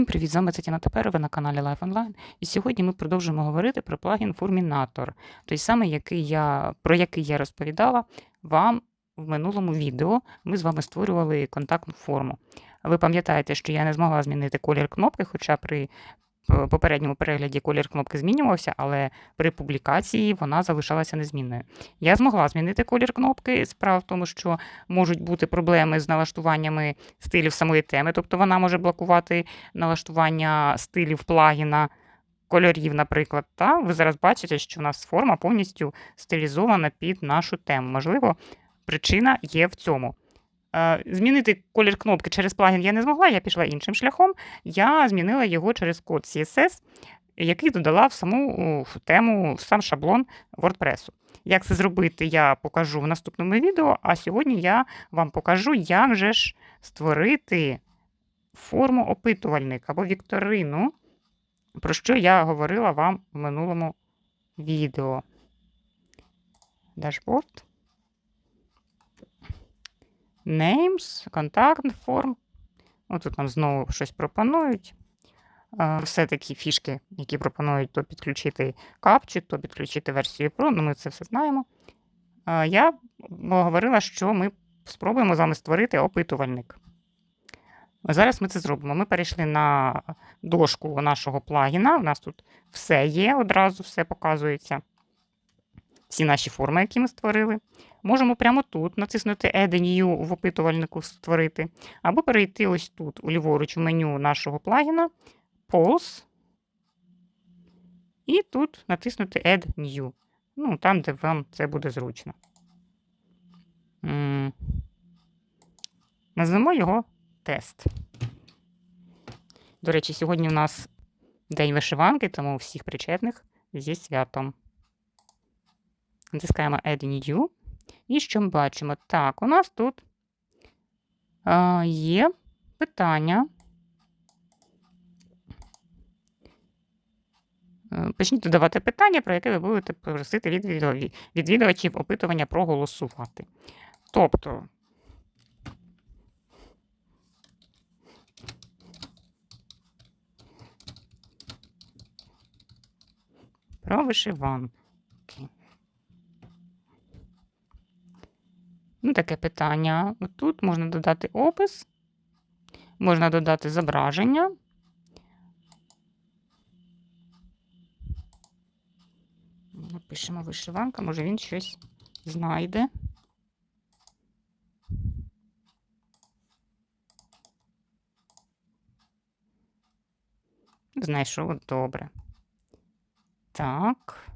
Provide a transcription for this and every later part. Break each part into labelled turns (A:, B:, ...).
A: Всім Привіт, з вами Тетяна Теперова на каналі Life Online. І сьогодні ми продовжуємо говорити про плагін Фурмінатор, той самий, який я, про який я розповідала вам в минулому відео. Ми з вами створювали контактну форму. Ви пам'ятаєте, що я не змогла змінити колір кнопки, хоча при попередньому перегляді колір кнопки змінювався, але при публікації вона залишалася незмінною. Я змогла змінити колір кнопки. Справа в тому, що можуть бути проблеми з налаштуваннями стилів самої теми, тобто вона може блокувати налаштування стилів плагіна, кольорів, наприклад. Та ви зараз бачите, що у нас форма повністю стилізована під нашу тему. Можливо, причина є в цьому. Е, Змінити колір кнопки через плагін я не змогла, я пішла іншим шляхом. Я змінила його через код CSS, який додала в саму тему, в сам шаблон WordPress. Як це зробити, я покажу в наступному відео, а сьогодні я вам покажу, як же ж створити форму опитувальник або вікторину, про що я говорила вам в минулому відео. Дашборд. Names, контакт форм. Отут нам знову щось пропонують. Все такі фішки, які пропонують то підключити капчу, то підключити версію Pro, ну ми це все знаємо. Я говорила, що ми спробуємо з вами створити опитувальник. Зараз ми це зробимо. Ми перейшли на дошку нашого плагіна. У нас тут все є, одразу все показується. Всі наші форми, які ми створили. Можемо прямо тут натиснути Add New в опитувальнику створити, або перейти ось тут, у ліворуч меню нашого плагіна, Pause, і тут натиснути Add New. Ну, там, де вам це буде зручно. Назвемо його тест. До речі, сьогодні у нас День вишиванки, тому всіх причетних зі святом. Натискаємо Add New. І що ми бачимо? Так, у нас тут а, є питання. Е, Почніть додавати питання, про яке ви будете просити від відвідувачів- опитування проголосувати. Тобто, про вишиванки. Ну, таке питання. Тут можна додати опис, можна додати зображення. Напишемо вишиванка, може він щось знайде. Знайшов добре. Так.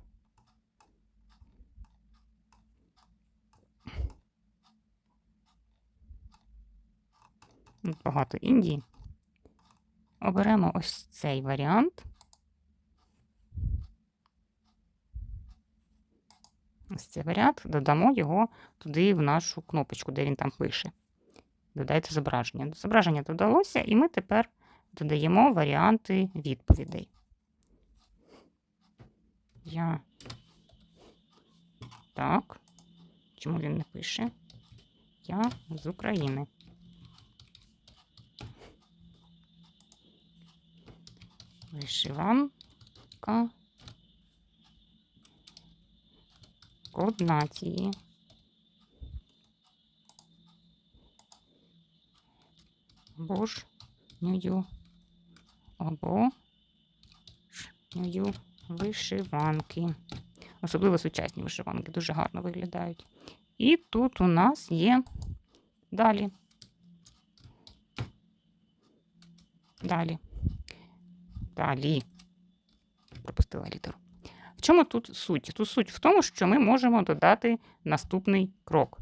A: Багато Індії. Оберемо ось цей варіант. Ось цей варіант, додамо його туди в нашу кнопочку, де він там пише. Додайте зображення. Зображення додалося, і ми тепер додаємо варіанти відповідей. Я. Так. Чому він не пише? Я з України. Вишиванка. Код нації. Або ж нюю. Або ж нюю вишиванки. Особливо сучасні вишиванки дуже гарно виглядають. І тут у нас є далі. Далі. Далі. Пропустила літеру. В чому тут суть? Тут суть в тому, що ми можемо додати наступний крок.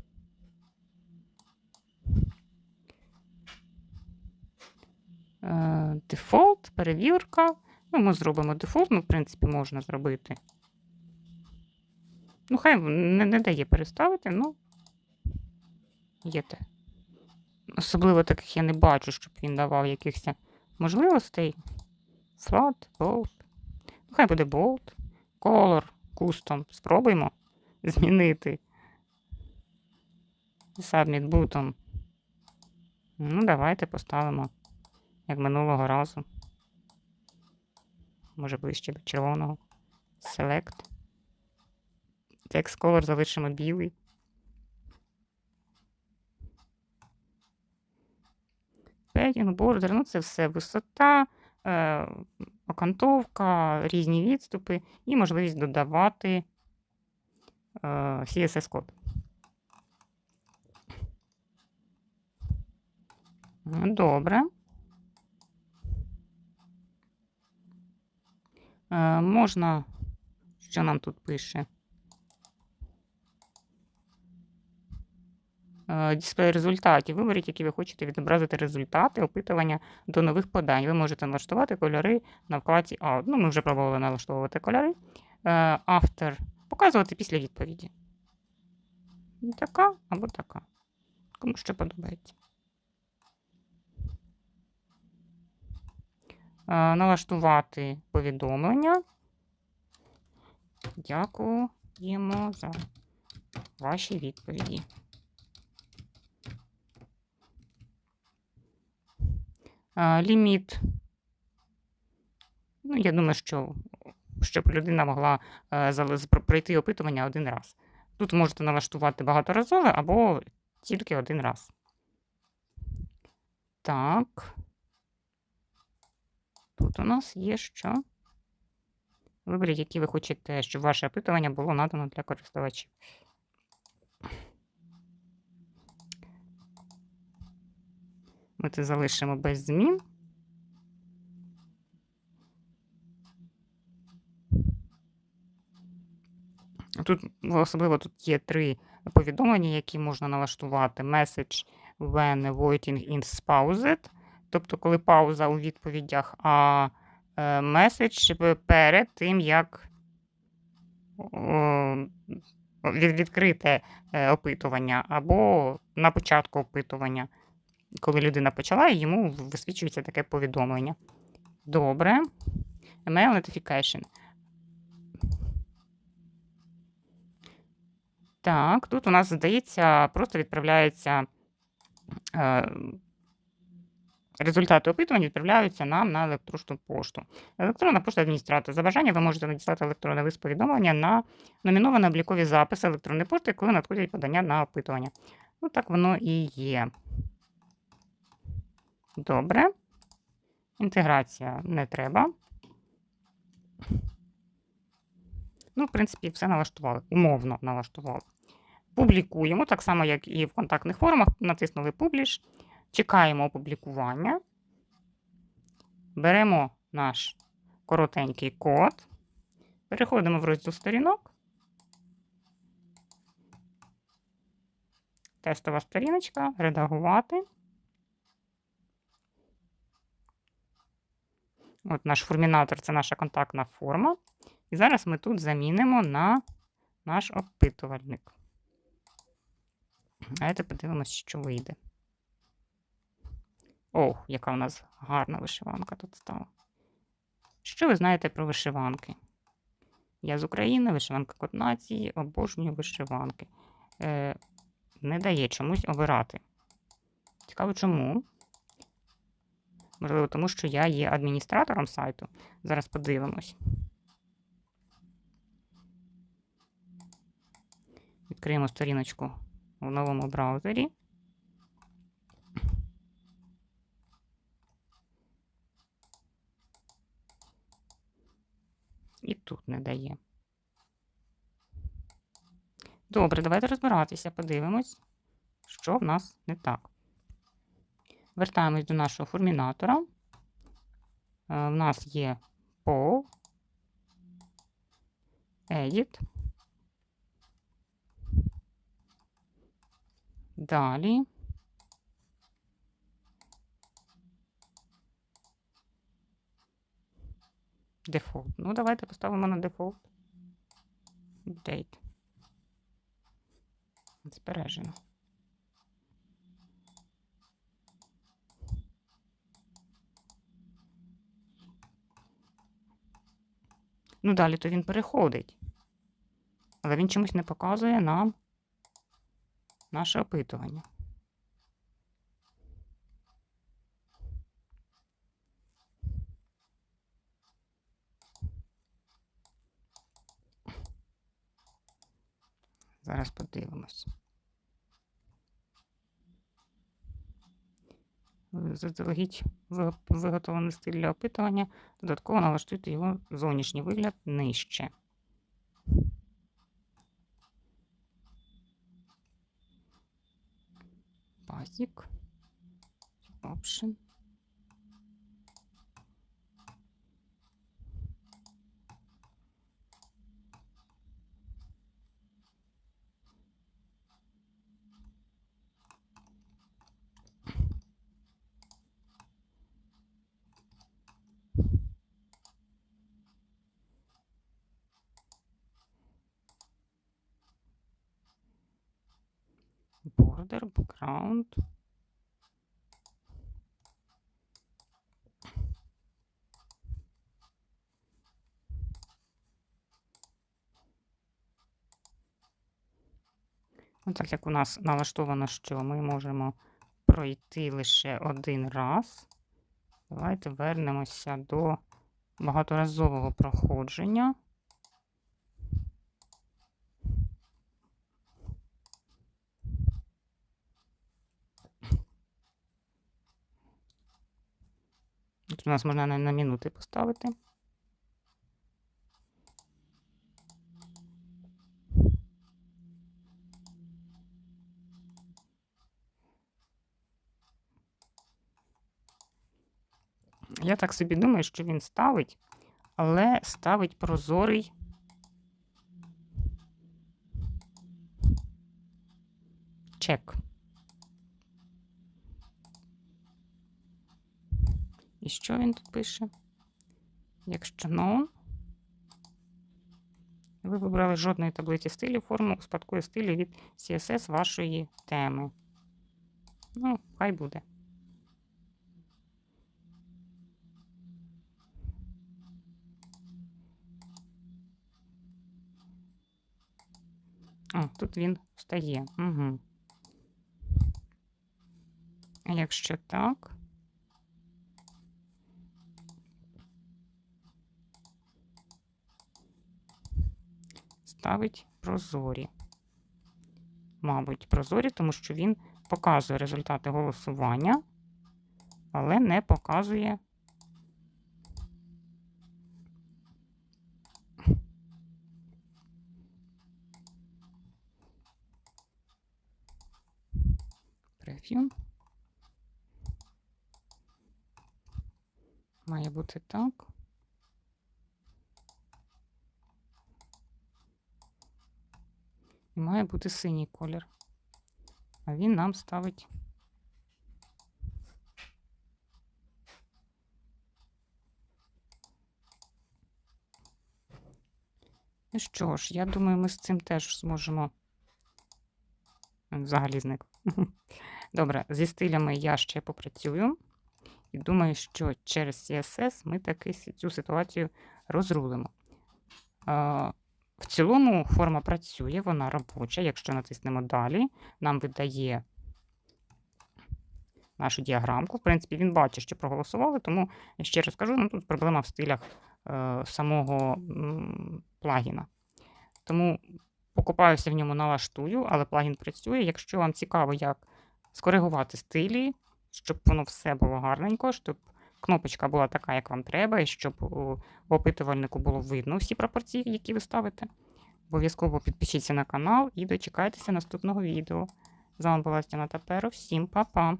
A: Е, Дефолт, перевірка. Ну, ми зробимо дефолт, ну, в принципі, можна зробити. Ну, хай не, не дає переставити, ну є те. Особливо таких я не бачу, щоб він давав якихось можливостей. Float, bold. Ну, хай буде bold. Color, custom. Спробуємо змінити. Submit button. Ну, давайте поставимо, як минулого разу. може ближче до червоного. Select. Text color залишимо білий. Padding, border, ну це все висота, окантовка, різні відступи і можливість додавати е, CSS-код. Добре. Е, можна, що нам тут пише? Дисплей результатів. Виберіть, які ви хочете відобразити результати опитування до нових подань. Ви можете налаштувати кольори на вкладці Out. Ну, ми вже пробували налаштовувати кольори. Е, After. Показувати після відповіді. Така або така. Кому що подобається. Е, Налаштувати повідомлення. Дякуємо за ваші відповіді. Ліміт. Ну, я думаю, що щоб людина могла е, пройти опитування один раз. Тут можете налаштувати багаторазове або тільки один раз. Так. Тут у нас є що? Виберіть, які ви хочете, щоб ваше опитування було надано для користувачів. Ми це залишимо без змін. Тут особливо тут є три повідомлення, які можна налаштувати. Message when waiting is paused, тобто коли пауза у відповідях, а е, меседж перед тим, як відкрите е, опитування, або на початку опитування. Коли людина почала, йому висвічується таке повідомлення. Добре. Email notification. Так, тут у нас, здається, просто відправляється е, результати опитувань відправляються нам на електронну пошту. Електронна пошта адміністратора. За бажання ви можете надіслати електронне лист повідомлення на номіновані облікові записи електронної пошти, коли надходять подання на опитування. Ну, так воно і є. Добре. Інтеграція не треба. Ну, в принципі, все налаштували. Умовно налаштували. Публікуємо, так само, як і в контактних формах. Натиснули Publish. Чекаємо опублікування. Беремо наш коротенький код. Переходимо в розділ сторінок. Тестова сторіночка. Редагувати. От наш формінатор це наша контактна форма. І зараз ми тут замінимо на наш опитувальник. Давайте подивимось, що вийде. Ох, яка у нас гарна вишиванка тут стала. Що ви знаєте про вишиванки? Я з України, вишиванка код нації, обожнюю вишиванки. Е, не дає чомусь обирати. Цікаво, чому? Можливо, тому що я є адміністратором сайту. Зараз подивимось. Відкриємо сторіночку в новому браузері. І тут не дає. Добре, давайте розбиратися, подивимось, що в нас не так. Вертаємось до нашого формінатора. Е, В нас є Poll, Edit. Далі. Дефолт. Ну, давайте поставимо на дефолт. Update. Збережено. Ну, далі то він переходить. Але він чомусь не показує нам наше опитування. Зараз подивимось. Заздалегідь виготовлений стиль для опитування. Додатково налаштуйте його зовнішній вигляд нижче. Basic. Option. Border, background. Так як у нас налаштовано, що ми можемо пройти лише один раз, давайте вернемося до багаторазового проходження. У нас можна на, на минути поставити. Я так собі думаю, що він ставить, але ставить прозорий. Чек. І що він тут пише? Якщо known, ви вибрали жодної таблиці стилю, форму успадкує стилю від CSS вашої теми. Ну, хай буде. А, тут він встає. Угу. А якщо так. Ставить прозорі. Мабуть, прозорі, тому що він показує результати голосування, але не показує. Прев'ю. Має бути так. Має бути синій колір. А він нам ставить. Ну що ж, я думаю, ми з цим теж зможемо. Взагалі зник. Добре, зі стилями я ще попрацюю. І думаю, що через CSS ми таки цю ситуацію розрулимо. В цілому форма працює, вона робоча. Якщо натиснемо далі, нам видає нашу діаграмку. В принципі, він бачить, що проголосували, тому я ще раз кажу, ну, тут проблема в стилях е, самого м, плагіна. Тому покупаюся в ньому, налаштую, але плагін працює. Якщо вам цікаво, як скоригувати стилі, щоб воно все було гарненько, щоб кнопочка була така, як вам треба, і щоб у в опитувальнику було видно всі пропорції, які ви ставите. Обов'язково підпишіться на канал і дочекайтеся наступного відео. З вами була Стіна Таперо. Всім па-па!